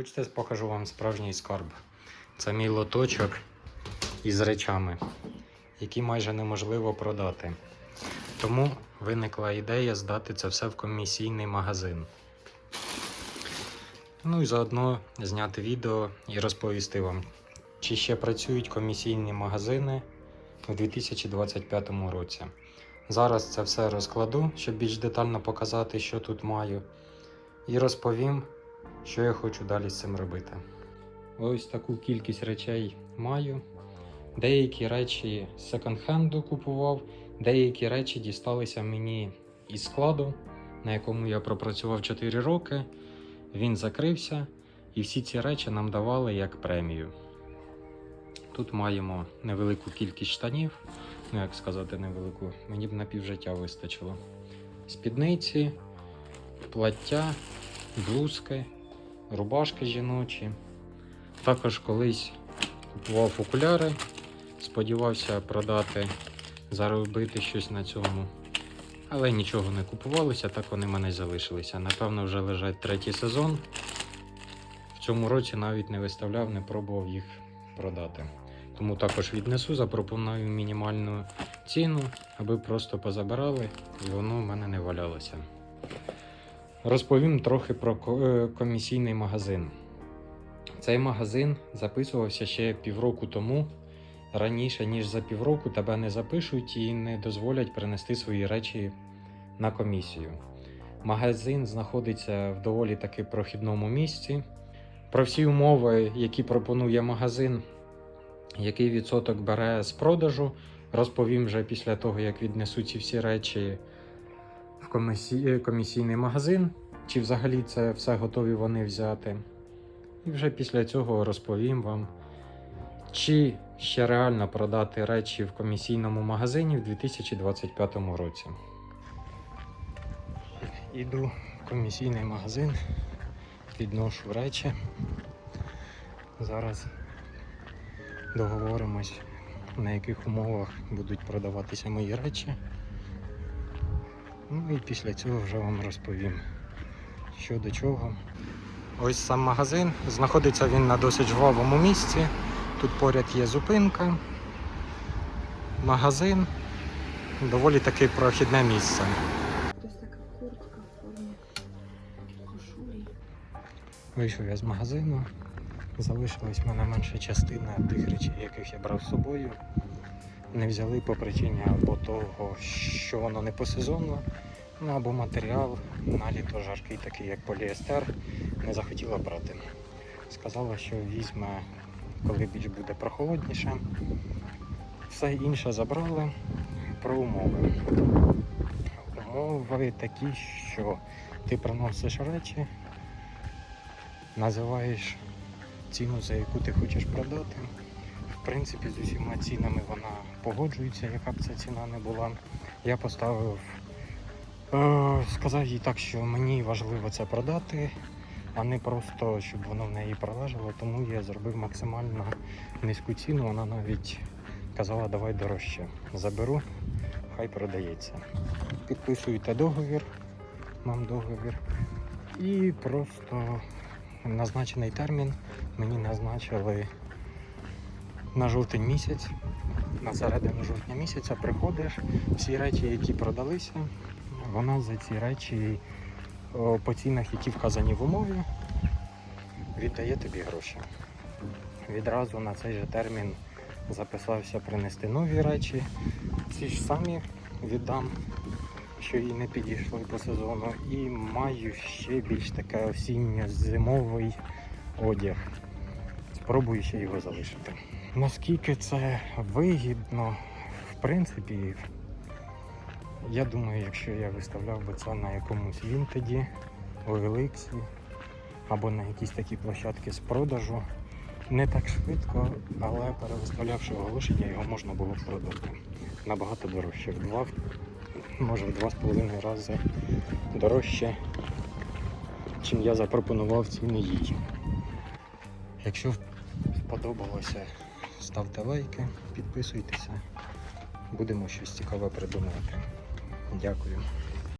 Хочете, покажу вам справжній скарб. Це мій лоточок із речами, які майже неможливо продати. Тому виникла ідея здати це все в комісійний магазин. Ну і заодно зняти відео і розповісти вам, чи ще працюють комісійні магазини у 2025 році. Зараз це все розкладу, щоб більш детально показати, що тут маю, і розповім, що я хочу далі з цим робити. Ось таку кількість речей маю. Деякі речі з секонд-хенду купував, деякі речі дісталися мені із складу, на якому я пропрацював 4 роки. Він закрився, і всі ці речі нам давали як премію. Тут маємо невелику кількість штанів, ну як сказати, невелику, мені б на півжиття вистачило. Спідниці, плаття, блузки, рубашки жіночі. Також колись купував окуляри, сподівався продати, заробити щось на цьому. Але нічого не купувалося, так вони в мене залишилися. Напевно, вже лежать третій сезон. В цьому році навіть не виставляв, не пробував їх продати. Тому також віднесу, запропоную мінімальну ціну, аби просто позабирали і воно в мене не валялося. Розповім трохи про е, комісійний магазин. Цей магазин записувався ще півроку тому. Раніше, ніж за півроку, тебе не запишуть і не дозволять принести свої речі на комісію. Магазин знаходиться в доволі таки прохідному місці. Про всі умови, які пропонує магазин, який відсоток бере з продажу, розповім вже після того, як віднесу ці всі речі комісій- комісійний магазин, чи взагалі це все готові вони взяти. І вже після цього розповім вам, чи ще реально продати речі в комісійному магазині в 2025 році. Іду в комісійний магазин, підношу речі. Зараз договоримось, на яких умовах будуть продаватися мої речі. Ну і після цього вже вам розповім, що до чого. Ось сам магазин. Знаходиться він на досить жвавому місці. Тут поряд є зупинка, магазин. Доволі таки прохідне місце. Вийшов я з магазину. Залишилась в мене менша частина тих речей, яких я брав з собою. Не взяли по причині або того, що воно не по сезону, ну або матеріал на літо жаркий, такий як поліестер, не захотіла брати. Сказала, що візьме, коли більш буде прохолодніше. Все інше забрали про умови. Умови такі, що ти приносиш речі, називаєш ціну, за яку ти хочеш продати. Принципі, з усіма цінами вона погоджується, яка б ця ціна не була. Я поставив, е, сказав їй так, що мені важливо це продати, а не просто, щоб воно в неї пролежало. Тому я зробив максимально низьку ціну. Вона навіть казала, давай дорожче. Заберу, хай продається. Підписуєте договір, мам договір. І просто назначений термін мені назначили на жовтень місяць. На середину жовтня місяця приходиш, всі речі, які продалися, вона за ці речі по цінах, які вказані в умові, віддає тобі гроші. Відразу на цей же термін записався принести нові речі. Ці ж самі віддам, що їй не підійшли по сезону. І маю ще більш таке осінньо-зимовий одяг. Спробую ще його залишити. Наскільки це вигідно, в принципі, я думаю, якщо я виставляв би це на якомусь Вінтеді, OLX або на якісь такі площадки з продажу, не так швидко, але перевиставлявши оголошення, його можна було б продати набагато дорожче. В два, може в два з половиною рази дорожче, чим я запропонував ціни їй. Якщо сподобалося, ставте лайки, підписуйтеся. Будемо щось цікаве придумувати. Дякую.